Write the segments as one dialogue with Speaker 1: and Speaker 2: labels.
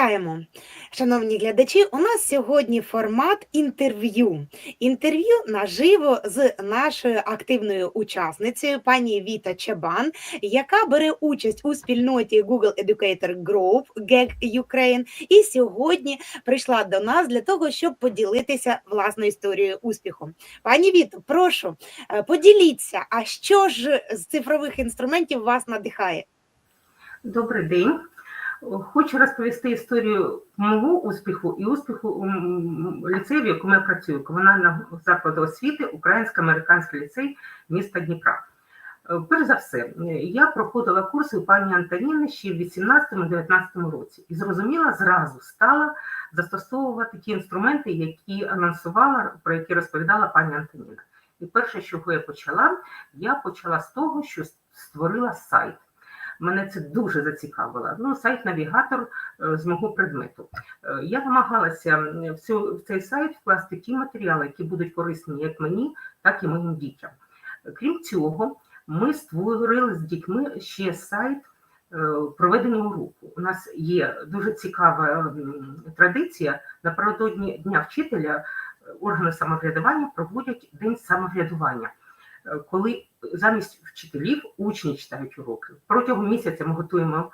Speaker 1: Вітаємо, шановні глядачі. У нас сьогодні формат інтерв'ю. Інтерв'ю наживо з нашою активною учасницею, пані Віта Чабан, яка бере участь у спільноті Google Educator Group GEG Ukraine і сьогодні прийшла до нас для того, щоб поділитися власною історією успіху. Пані Віто, прошу е, поділіться, а що ж з цифрових інструментів вас надихає?
Speaker 2: Добрий день. Хочу розповісти історію мого успіху і успіху ліцею, в якому я працюю, комунального закладу освіти, Українсько-американський ліцей міста Дніпра. Е, Перш за все, е, я проходила курси у пані Антоніни ще в 18-19 році і зрозуміла, зразу стала застосовувати ті інструменти, які анонсувала, про які розповідала пані Антоніна. І перше, з чого я почала, я почала з того, що створила сайт. Мене це дуже зацікавило. Ну, сайт-навігатор е, з мого предмету. Е, Я намагалася в, цей сайт вкласти ті матеріали, які будуть корисні як мені, так і моїм дітям. Крім цього, ми створили з дітьми ще сайт е, проведення уроку. У нас є дуже цікава традиція напередодні Дня вчителя органи самоврядування проводять день самоврядування. Е, Коли замість вчителів учні читають уроки. Протягом місяця ми готуємо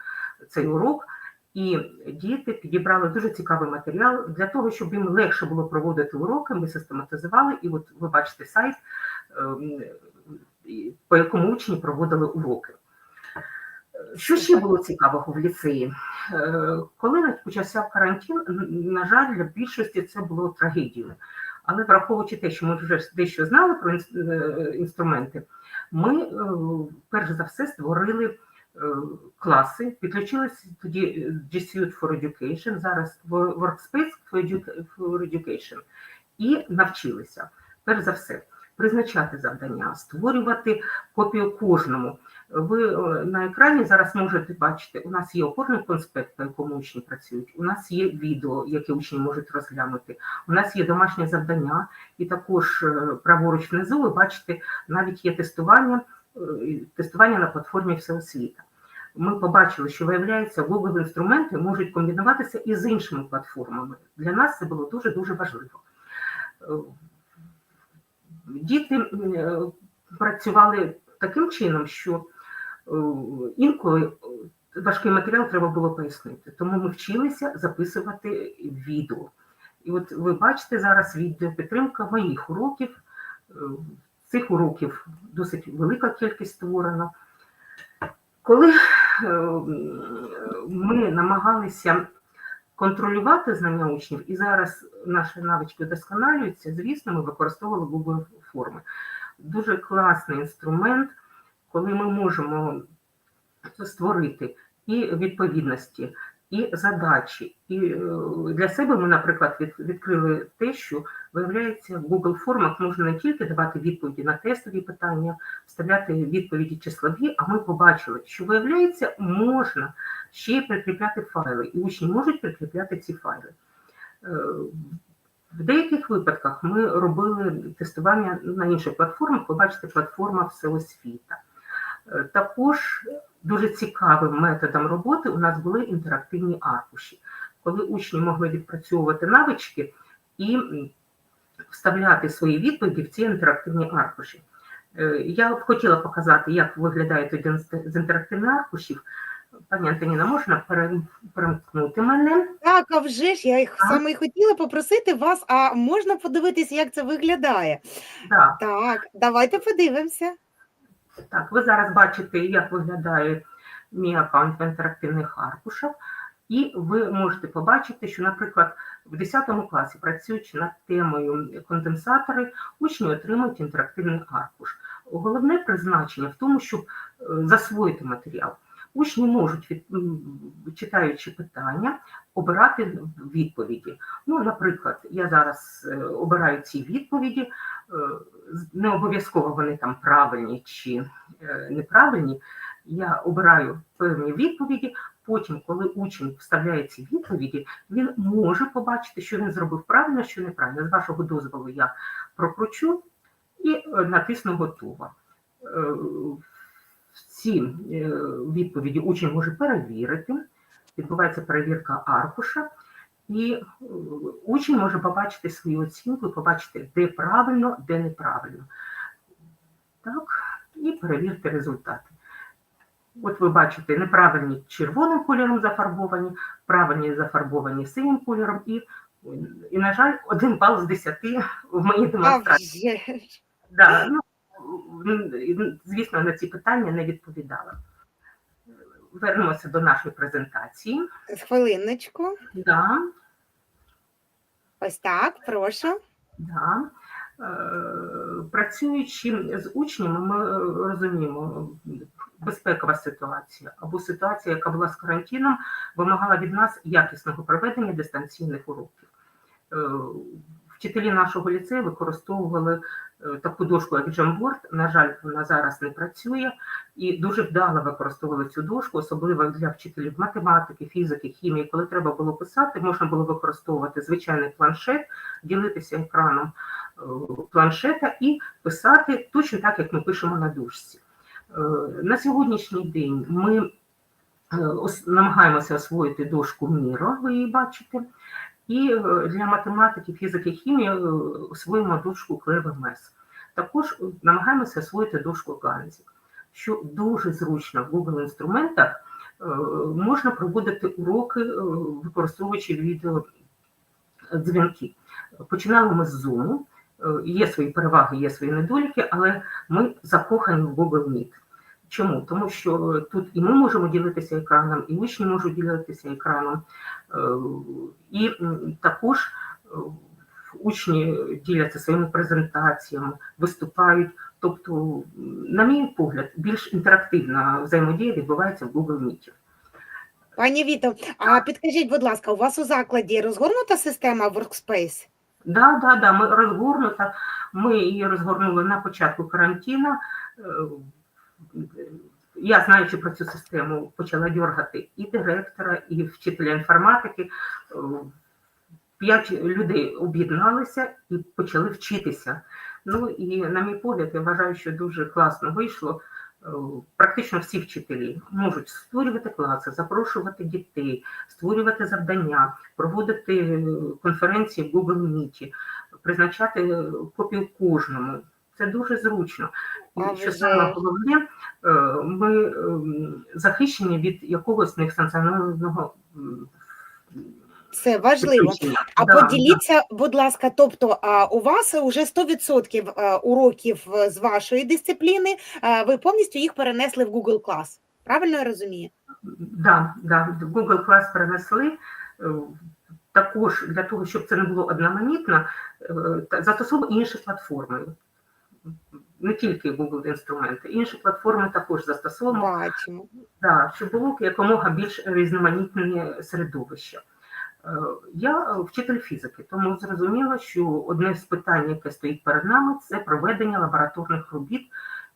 Speaker 2: цей урок, і діти підібрали дуже цікавий матеріал для того, щоб їм легше було проводити уроки. Ми систематизували, і от ви бачите сайт, ем, по якому учні проводили уроки. Що ще було цікавого в ліцеї? Е, Коли почався карантин, на жаль, для більшості це було трагедією. Але враховуючи те, що ми вже дещо знали про е, інструменти, ми е, перш за все створили е, класи, підключилися тоді G Suite for Education, зараз Workspace for Education, і навчилися перш за все призначати завдання, створювати копію кожному. Ви е, на екрані зараз можете бачити, у нас є опорний конспект, по якому учні працюють. У нас є відео, яке учні можуть розглянути. У нас є домашнє завдання, і також е, праворуч внизу ви бачите, навіть є тестування, е, тестування на платформі Всеосвіта. Ми побачили, що виявляється, Google інструменти можуть комбінуватися і з іншими платформами. Для нас це було дуже дуже важливо. Діти працювали таким чином, що інколи е, важкий матеріал треба було пояснити. Тому ми вчилися записувати відео. І от ви бачите зараз відеопідтримка моїх уроків. Е, Цих уроків досить велика кількість створена. Коли е, ми намагалися контролювати знання учнів, і зараз наші навички вдосконалюються, звісно, ми використовували Google форми. Дуже класний інструмент, коли ми можемо створити і відповідності, і задачі. І е, для себе ми, наприклад, відкрили те, що виявляється, в Google формах можна не тільки давати відповіді на тестові питання, вставляти відповіді числові, а ми побачили, що виявляється, можна ще й прикріпляти файли, і учні можуть прикріпляти ці файли. Е, В деяких випадках ми робили тестування на інших платформах. Ви платформа Всеосвіта. Е, Також дуже цікавим методом роботи у нас були інтерактивні аркуші, коли учні могли відпрацьовувати навички і вставляти свої відповіді в ці інтерактивні аркуші. Е, Я б хотіла показати, як виглядають один з інтерактивних аркушів. Пані Антоніна, можна перемкнути мене?
Speaker 1: Так, а вже ж я їх саме хотіла попросити вас, а можна подивитися, як це виглядає?
Speaker 2: Так.
Speaker 1: Так, давайте подивимося.
Speaker 2: Так, ви зараз бачите, як виглядає мій аккаунт в інтерактивних аркушах, і ви можете побачити, що, наприклад, в 10 класі, працюючи над темою конденсатори, учні отримують інтерактивний аркуш. Головне призначення в тому, щоб е, засвоїти матеріал. Учні можуть, від- читаючи питання, обирати відповіді. Ну, наприклад, я зараз е, обираю ці відповіді, е, не обов'язково вони там правильні чи е, неправильні. Я обираю певні відповіді. Потім, коли учень вставляє ці відповіді, він може побачити, що він зробив правильно, що неправильно. З вашого дозволу я прокручу і натисну готово. Ці е, відповіді учень може перевірити, відбувається перевірка аркуша, і е, учень може побачити свою оцінку і побачити, де правильно, де неправильно. Так, і перевірте результати. От ви бачите, неправильні червоним кольором зафарбовані, правильні зафарбовані синім кольором, і, і на жаль, один бал з десяти в моїй демонстрації. Да, ну, звісно, на ці питання не відповідала. Вернемося до нашої презентації.
Speaker 1: Хвилиночку.
Speaker 2: Да,
Speaker 1: Ось так, прошу.
Speaker 2: да. Е, Працюючи з учнями, ми е, розуміємо, безпекова ситуація або ситуація, яка була з карантином, вимагала від нас якісного проведення дистанційних уроків. Вчителі нашого ліцею використовували е, таку дошку, як Jamboard. На жаль, вона зараз не працює, і дуже вдало використовували цю дошку, особливо для вчителів математики, фізики, хімії. Коли треба було писати, можна було використовувати звичайний планшет, ділитися екраном е, планшета і писати точно так, як ми пишемо на дошці. Е, На сьогоднішній день ми намагаємося освоїти дошку Міро, ви її бачите. І е, для математики, фізики, хімії е, освоїмо дошку КЛВМС. Також е, намагаємося освоїти дошку Ганзік, що дуже зручно в Google інструментах можна проводити уроки, використовуючи відеодзвінки. Починали ми з Zoom. Є свої переваги, є свої недоліки, але ми закохані в Google Meet. Чому? Тому що е, тут і ми можемо ділитися екраном, і учні можуть ділитися екраном. Е, І також е, учні діляться своїми презентаціями, виступають. Тобто, на мій погляд, більш інтерактивна взаємодія відбувається в Google Meet.
Speaker 1: Пані Віто, а підкажіть, будь ласка, у вас у закладі розгорнута система Workspace?
Speaker 2: Да, да, да, ми розгорнута. Ми її розгорнули на початку карантину. Я, знаючи про цю систему, почала дергати і директора, і вчителя інформатики. П'ять людей об'єдналися і почали вчитися. Ну і на мій погляд, я вважаю, що дуже класно вийшло. Практично всі вчителі можуть створювати класи, запрошувати дітей, створювати завдання, проводити конференції в Google Meet, призначати копію кожному. Це дуже зручно. І що саме головне, е, ми ем, захищені від якогось несанкціонованого
Speaker 1: Це важливо. А
Speaker 2: Да,
Speaker 1: поділіться, будь ласка, тобто а, у вас вже 100% уроків е, з вашої дисципліни, ви повністю їх перенесли в Google Class. Правильно я розумію?
Speaker 2: Да, да, Google Class перенесли. Е, Також для того, щоб це не було одноманітно, е, застосовували інші платформи. Не тільки Google інструменти, інші платформи також застосовуємо,
Speaker 1: Бачимо.
Speaker 2: да, щоб було якомога більш різноманітне середовище. Я вчитель фізики, тому зрозуміло, що одне з питань, яке стоїть перед нами, це проведення лабораторних робіт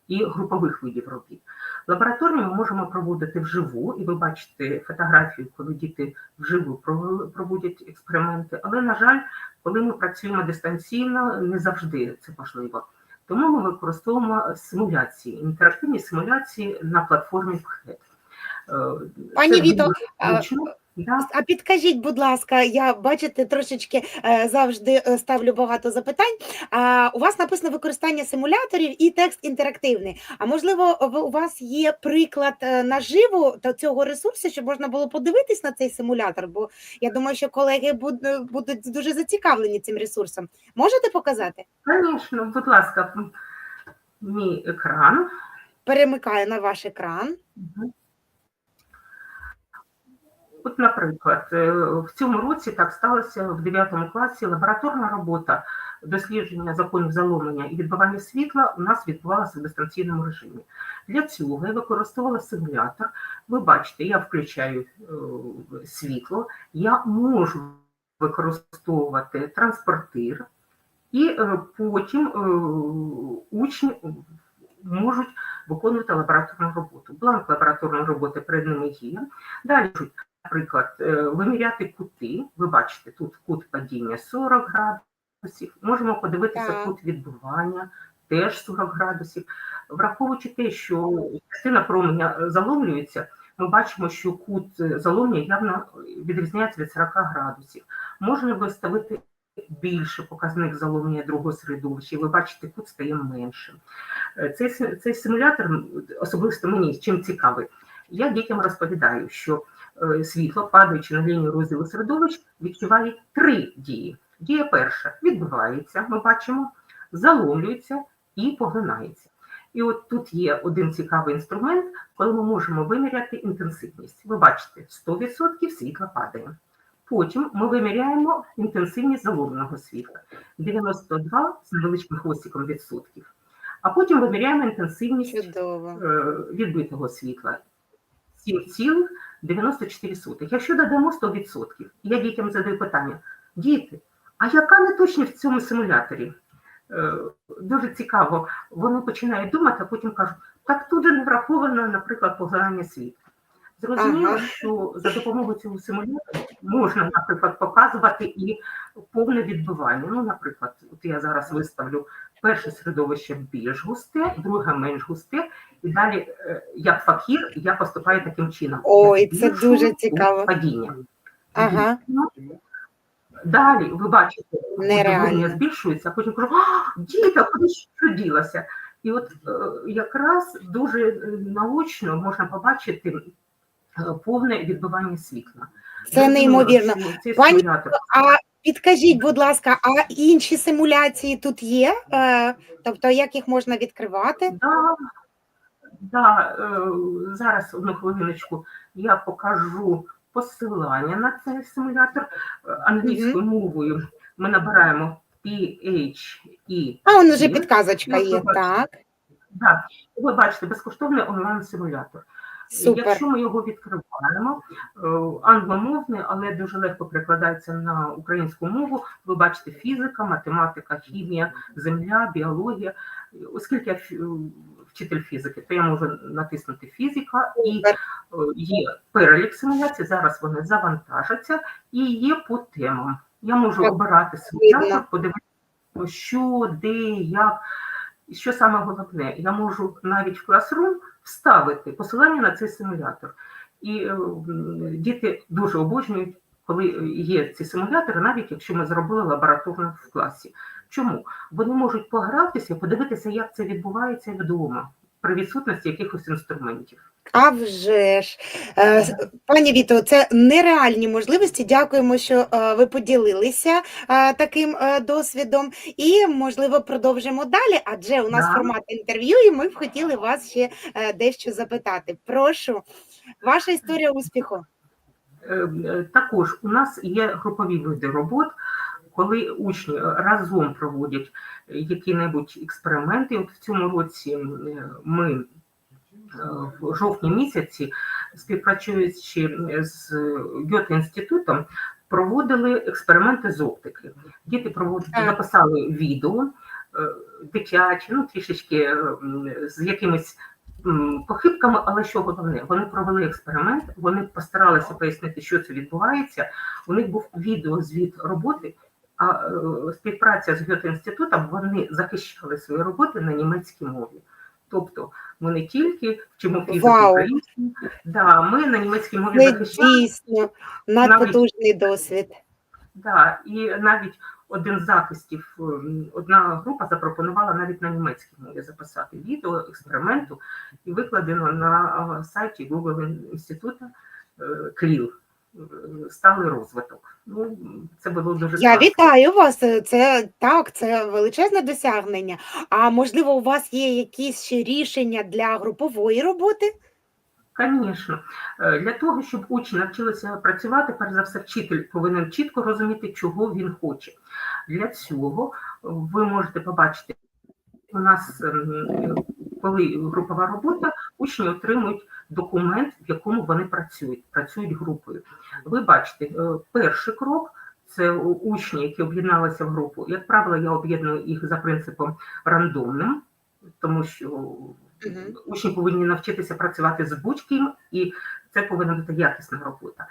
Speaker 2: і групових видів робіт. Лабораторні ми можемо проводити вживу, і ви бачите фотографію, коли діти вживу проводять експерименти. Але, на жаль, коли ми працюємо дистанційно, не завжди це можливо. Тому ми використовуємо симуляції, інтерактивні симуляції на платформі ПХЕД.
Speaker 1: Пані Віто, а- підкажіть, будь ласка, я бачите, трошечки е, завжди е, ставлю багато запитань. А у вас написано використання симуляторів і текст інтерактивний. А можливо, у вас є приклад е, наживо цього ресурсу, щоб можна було подивитись на цей симулятор? Бо я думаю, що колеги будуть дуже зацікавлені цим ресурсом. Можете показати?
Speaker 2: Звісно, будь ласка, мій екран.
Speaker 1: Перемикаю на ваш екран.
Speaker 2: Мгм. От, наприклад, е, в цьому році так сталося в 9 класі лабораторна робота дослідження законів заломлення і відбивання світла у нас відбувалася в дистанційному режимі. Для цього я використовувала симулятор. Ви бачите, я включаю е, світло, я можу використовувати транспортир, і е, потім е, учні можуть виконувати лабораторну роботу. Бланк лабораторної роботи перед ними є. Далі, наприклад, е, виміряти кути. Ви бачите, тут кут падіння 40 градусів. Можемо подивитися
Speaker 1: Так.
Speaker 2: кут відбування, теж 40 градусів. Враховуючи те, що частина променя заломлюється, ми бачимо, що кут е, заломлення явно відрізняється від 40 градусів. Можна виставити більше показник заломлення другого середовища, і ви бачите, кут стає меншим. Е, Цей, цей симулятор, особисто мені чим цікавий, я дітям розповідаю, що е, світло, падаючи на лінію розділу середовищ, відчуває три дії. Дія перша відбивається, ми бачимо, заломлюється і поглинається. І от тут є один цікавий інструмент, коли ми можемо виміряти інтенсивність. Ви бачите, 100% світла падає. Потім ми виміряємо інтенсивність заломленого світла 92 з невеличким хвостиком відсотків. А потім виміряємо інтенсивність
Speaker 1: Чудово.
Speaker 2: е, відбитого світла 7,94. Якщо додамо 100%, я дітям задаю питання: діти, а яка неточність в цьому симуляторі? Е, Дуже цікаво. Вони починають думати, а потім кажуть, так тут же не враховано, наприклад, поглинання світла. Зрозуміло,
Speaker 1: Ага.
Speaker 2: що за допомогою цього симулятора можна, наприклад, показувати і повне відбивання. Ну, наприклад, от я зараз виставлю перше середовище більш густе, друге менш густе, і далі, е, як факір, я поступаю таким чином.
Speaker 1: Ой, це дуже цікаво.
Speaker 2: Падіння.
Speaker 1: Ага.
Speaker 2: Далі ви бачите,
Speaker 1: Нереально.
Speaker 2: збільшується, а потім кажу, а, діта, куди що ділося? І от е, якраз дуже е, наочно можна побачити повне відбивання світла.
Speaker 1: Це неймовірно. Пані- А підкажіть, будь ласка, а інші симуляції тут є? Е, тобто, як їх можна відкривати?
Speaker 2: Да, да, е, зараз одну хвилиночку я покажу посилання на цей симулятор Е, англійською мовою. Ми набираємо PHE.
Speaker 1: А, он уже
Speaker 2: Є.
Speaker 1: підказочка є.
Speaker 2: побачите.
Speaker 1: Так,
Speaker 2: Ви бачите, безкоштовний онлайн-симулятор.
Speaker 1: Супер.
Speaker 2: Якщо ми його відкриваємо, е, англомовний, але дуже легко перекладається на українську мову. Ви бачите фізика, математика, хімія, земля, біологія. Оскільки я вчитель фізики, то я можу натиснути фізика і е, є перелік симуляцій. Зараз вони завантажаться і є по темам. Я можу обирати симулятор, подивитися, що, де, як. І що саме головне, я можу навіть в Classroom вставити посилання на цей симулятор. І е, діти дуже обожнюють, коли є ці симулятори, навіть якщо ми зробили лабораторно в класі. Чому? Вони можуть погратися, подивитися, як це відбувається вдома при відсутності якихось інструментів.
Speaker 1: А вже ж. Е, Пані Віто, це нереальні можливості. Дякуємо, що е, ви поділилися е, таким досвідом. І, можливо, продовжимо далі, адже у нас
Speaker 2: Да.
Speaker 1: формат інтерв'ю, і ми б хотіли вас ще дещо запитати. Прошу, ваша історія успіху.
Speaker 2: Також у нас є групові види робот, коли учні разом проводять які-небудь експерименти. От в цьому році ми е, в жовтні місяці, співпрацюючи з Гьоте інститутом, проводили експерименти з оптики. Діти проводили,
Speaker 1: Так.
Speaker 2: записали відео е, дитячі, ну трішечки е, з якимись похибками, але що головне, вони провели експеримент, вони постаралися пояснити, що це відбувається. У них був відеозвіт роботи. А е, співпраця з Гьоте інститутом вони захищали свої роботи на німецькій мові. Тобто ми не тільки вчимо фізику українську, да, ми на німецькій мові
Speaker 1: Це
Speaker 2: захищали.
Speaker 1: дійсно надпотужний досвід.
Speaker 2: Да, і навіть один з захистів, ем, одна група запропонувала навіть на німецькій мові записати відео експерименту і викладено на е, сайті Google інституту е, КРІЛ. Е, Сталий розвиток. Ну, це було дуже
Speaker 1: Я
Speaker 2: класно.
Speaker 1: вітаю вас. Це так, це величезне досягнення. А можливо, у вас є якісь ще рішення для групової роботи?
Speaker 2: Звісно, для того, щоб учні навчилися працювати, перш за все, вчитель повинен чітко розуміти, чого він хоче. Для цього ви можете побачити, у нас, ем, коли групова робота, учні отримують документ, в якому вони працюють, працюють групою. Ви бачите, е, перший крок. Це учні, які об'єдналися в групу. Як правило, я об'єдную їх за принципом рандомним, тому що
Speaker 1: Мгм.
Speaker 2: учні повинні навчитися працювати з будь-ким, і це повинна бути якісна робота.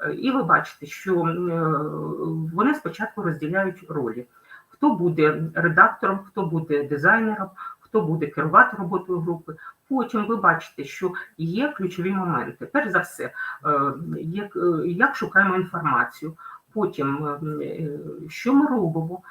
Speaker 2: Е, І ви бачите, що е, вони спочатку розділяють ролі. Хто буде редактором, хто буде дизайнером, хто буде керувати роботою групи. Потім ви бачите, що є ключові моменти. Перш за все, е, як, е, як шукаємо інформацію. Потім, е, що ми робимо,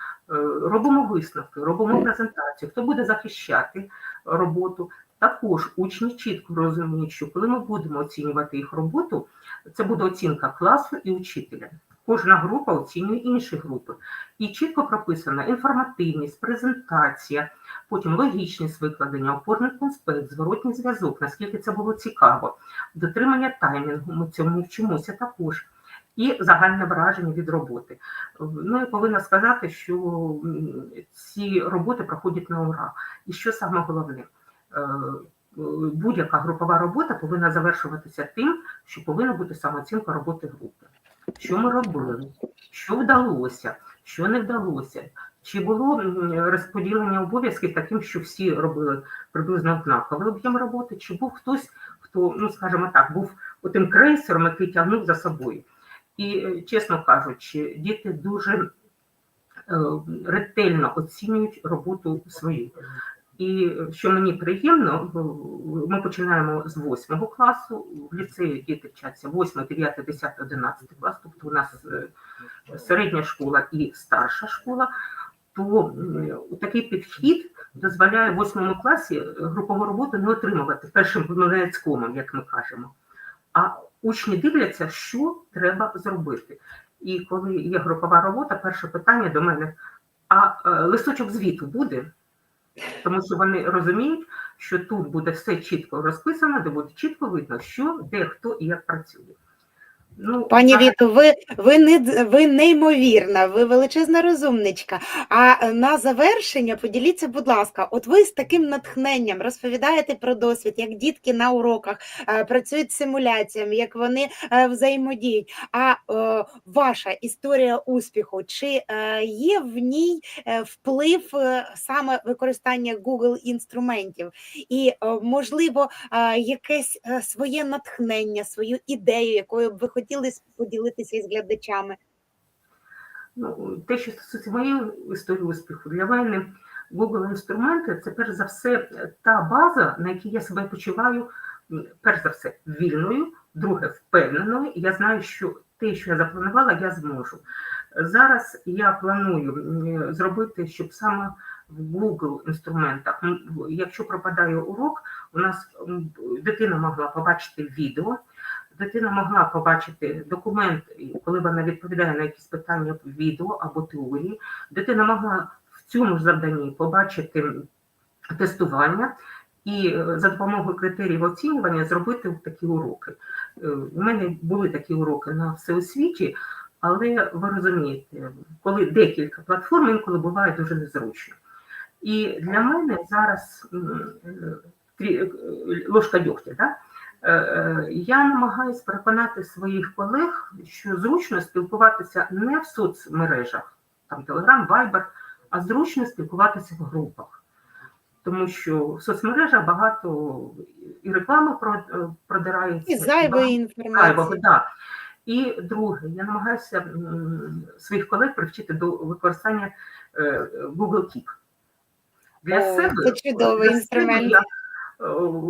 Speaker 2: робимо висновки, робимо презентацію, хто буде захищати роботу. Також учні чітко розуміють, що коли ми будемо оцінювати їх роботу, це буде оцінка класу і учителя. Кожна група оцінює інші групи. І чітко прописана інформативність, презентація, потім логічність викладення, опорний конспект, зворотній зв'язок, наскільки це було цікаво, дотримання таймінгу, ми цьому вчимося також. І загальне враження від роботи. Ну я повинна сказати, що ці роботи проходять на ура. І що саме головне, Е, будь-яка групова робота повинна завершуватися тим, що повинна бути самооцінка роботи групи. Що ми робили, що вдалося, що не вдалося. Чи було розподілення обов'язків таким, що всі робили приблизно однаковий об'єм роботи, чи був хтось, хто, ну скажімо так, був тим крейсером, який тягнув за собою. І, е, чесно кажучи, діти дуже е, ретельно оцінюють роботу свою. І е, що мені приємно, ми починаємо з 8 класу, в ліцеї діти вчаться 8, 9, 10, 11 клас, тобто у нас е, середня школа і старша школа, то такий підхід дозволяє в 8 класі е, групову роботу не отримувати першим помилецькомом, як ми кажемо. А учні дивляться, що треба зробити. І коли є групова робота, перше питання до мене: а е, листочок звіту буде? Тому що вони розуміють, що тут буде все чітко розписано, де буде чітко видно, що, де, хто і як працює. Ну,
Speaker 1: Пані Віто, ви, ви, не, ви неймовірна, ви величезна розумничка. А на завершення поділіться, будь ласка, от ви з таким натхненням розповідаєте про досвід, як дітки на уроках е, працюють з симуляціями, як вони е, взаємодіють. А е, ваша історія успіху, чи е, є в ній вплив е, саме використання Google інструментів? І, е, можливо, е, якесь своє натхнення, свою ідею, якою б ви хотіли поділитися із глядачами?
Speaker 2: Ну, те, що стосується моєї історії успіху, для мене Google інструменти це перш за все та база, на якій я себе почуваю, перш за все, вільною, друге, впевненою. І я знаю, що те, що я запланувала, я зможу. Зараз я планую зробити, щоб саме в Google інструментах, якщо пропадає урок, у нас дитина могла побачити відео. Дитина могла побачити документ, коли вона відповідає на якісь питання відео або теорії. Дитина могла в цьому ж завданні побачити тестування і е, за допомогою критеріїв оцінювання зробити такі уроки. Е, У мене були такі уроки на всеосвіті, але ви розумієте, коли декілька платформ, інколи буває дуже незручно. І для мене зараз е, ложка дьогтя, да? Е, е, я намагаюся переконати своїх колег, що зручно спілкуватися не в соцмережах, там Telegram, Viber, а зручно спілкуватися в групах. Тому що в соцмережах багато і реклами е, продирається.
Speaker 1: І зайвої інформації.
Speaker 2: да. І друге, я намагаюся своїх колег привчити до використання Google Keep. Для
Speaker 1: О,
Speaker 2: себе
Speaker 1: це чудовий
Speaker 2: для
Speaker 1: інструмент.
Speaker 2: Е,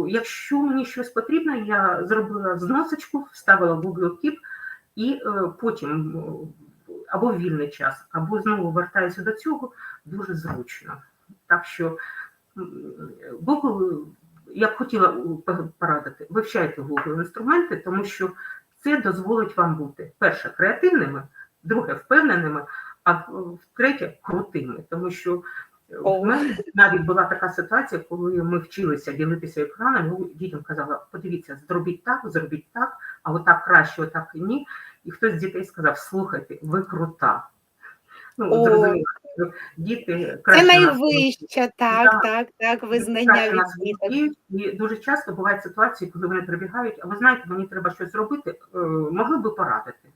Speaker 2: якщо мені щось потрібно, я зробила зносочку, вставила в Google Keep і е, потім е, або в вільний час, або знову вертаюся до цього дуже зручно. Так що Google, я б хотіла порадити, вивчайте Google інструменти, тому що це дозволить вам бути перше креативними, друге впевненими, а третє крутими. Тому що
Speaker 1: О.
Speaker 2: в мене навіть була така ситуація, коли ми вчилися ділитися екраном, ну, дітям казала, подивіться, зробіть так, зробіть так, а отак краще, отак і ні. І хтось з дітей сказав: слухайте, ви крута. Ну, зрозуміло, діти
Speaker 1: Це
Speaker 2: краще нас
Speaker 1: найвища, так,
Speaker 2: Да.
Speaker 1: так, так, визнання від
Speaker 2: нас І дуже часто бувають ситуації, коли вони прибігають, а ви знаєте, мені треба щось зробити, е, могли би порадити.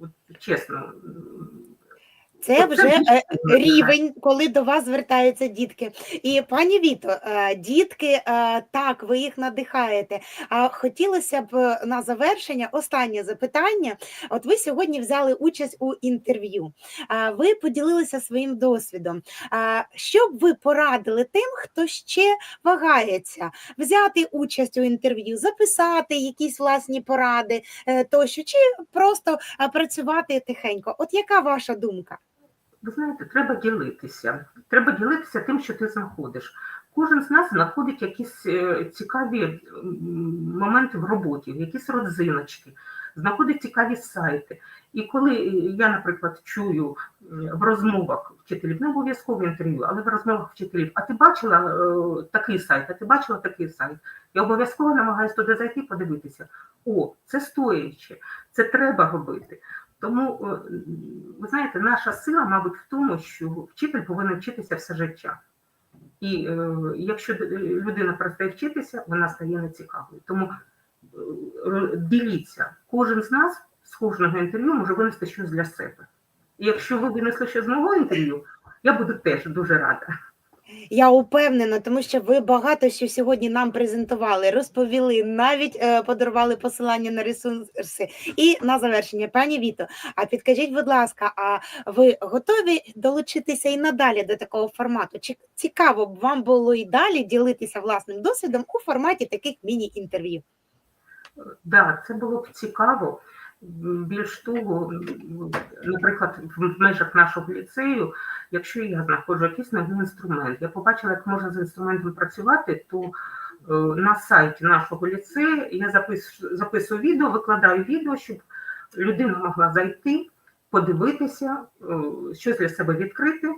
Speaker 2: От, чесно,
Speaker 1: Це вже е, рівень, коли до вас звертаються дітки. І пані Віто, е, дітки, е, так, ви їх надихаєте. А хотілося б на завершення останнє запитання. От ви сьогодні взяли участь у інтерв'ю. Ви поділилися своїм досвідом. Що б ви порадили тим, хто ще вагається взяти участь у інтерв'ю, записати якісь власні поради тощо, чи просто працювати тихенько? От яка ваша думка?
Speaker 2: Ви знаєте, треба ділитися. Треба ділитися тим, що ти знаходиш. Кожен з нас знаходить якісь е, цікаві моменти в роботі, якісь родзиночки, знаходить цікаві сайти. І коли е, я, наприклад, чую в розмовах вчителів, не обов'язково інтерв'ю, але в розмовах вчителів, а ти бачила е, такий сайт, а ти бачила такий сайт. Я обов'язково намагаюся туди зайти, подивитися. О, це стояче, це треба робити. Тому, ви знаєте, наша сила, мабуть, в тому, що вчитель повинен вчитися все життя. І е, якщо людина перестає вчитися, вона стає нецікавою. Тому е, діліться, кожен з нас з кожного інтерв'ю може винести щось для себе. І якщо ви винесли щось з мого інтерв'ю, я буду теж дуже рада.
Speaker 1: Я упевнена, тому що ви багато що сьогодні нам презентували, розповіли, навіть е, подарували посилання на ресурси. І на завершення, пані Віто, а підкажіть, будь ласка, а ви готові долучитися і надалі до такого формату? Чи цікаво б вам було і далі ділитися власним досвідом у форматі таких міні-інтерв'ю?
Speaker 2: Да, це було б цікаво. Більш того, наприклад, в межах нашого ліцею, якщо я знаходжу якийсь новий інструмент, я побачила, як можна з інструментом працювати, то е, на сайті нашого ліцею я записую, записую відео, викладаю відео, щоб людина могла зайти, подивитися, е, щось для себе відкрити.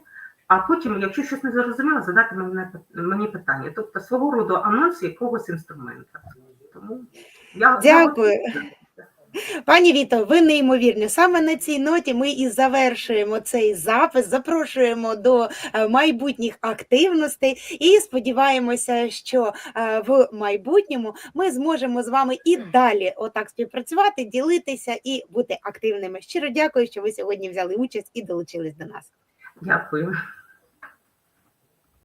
Speaker 2: А потім, якщо щось не зрозуміло, задати мені, мені питання. Тобто свого роду анонс якогось інструмента. Тому я
Speaker 1: Дякую. Пані Віто, ви неймовірні. Саме на цій ноті ми і завершуємо цей запис, запрошуємо до е, майбутніх активностей і сподіваємося, що е, в майбутньому ми зможемо з вами і далі отак співпрацювати, ділитися і бути активними. Щиро дякую, що ви сьогодні взяли участь і долучились до нас.
Speaker 2: Дякую.